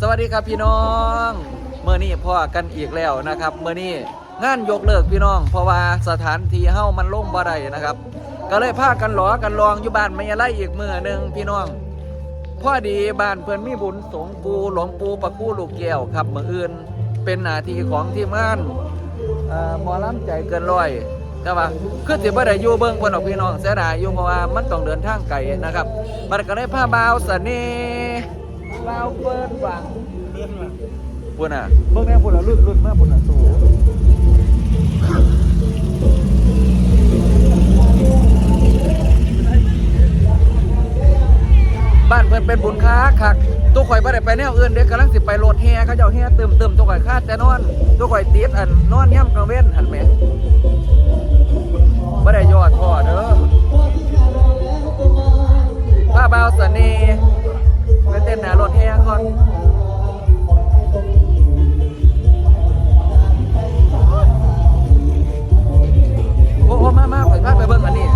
สวัสดีครับพี่น้องเมื่อนี้พ่อกันอีกแล้วนะครับเมื่อนี้งานยกเลิกพี่น้อง เพราะว่าสถานที่เฮ้ามันล่มบ่ได้นะครับ ก็เลยพากันหลอกันลองอยู่บ้านไม่ยะไรอีกมือหนึ่งพี่น้องพ่อดีบ้านเพื่อนมีบุญสงปูหลวงปูปะกู้ลูกแก้วครับมืออื่น เป็นหน้าที่ของทีมงานเอ่อหมอลำใจเกินร้อยแต่ว่าคือสิบ่ได้อยู่เบิ่งเพิ่นออกพี่น้องเสียดายอยู่เพราะว่ามันต้องเดินทางไกลนะครับมันก็ได้พาบ่าวสน่ ห์บ่าวเปิ้นหวังปุ่นอะเบิ่งแน่ปุ่นอะรุ่นรุ่นมากปุ่นอะสูบ้านเพิ่นเป็นบุญค้าคักตัวข่อยบ่ได้ไปแนวอื่นเด็กกำลังสิไปโหลดแฮเขาเจ้าแฮเติมเติมตัวข่อยคาดแต่นอน ตัวข่อยติดอันนอนย่ำกลางเว้นหันแหมบ่ได้ยอดพ่อเด้อผ้าบาวสน่ห์ไปเต้ นหน้ารถแฮก่อนโอ้โอ้มามาข่อยพาไปเบิ้งอันนี้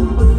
I'll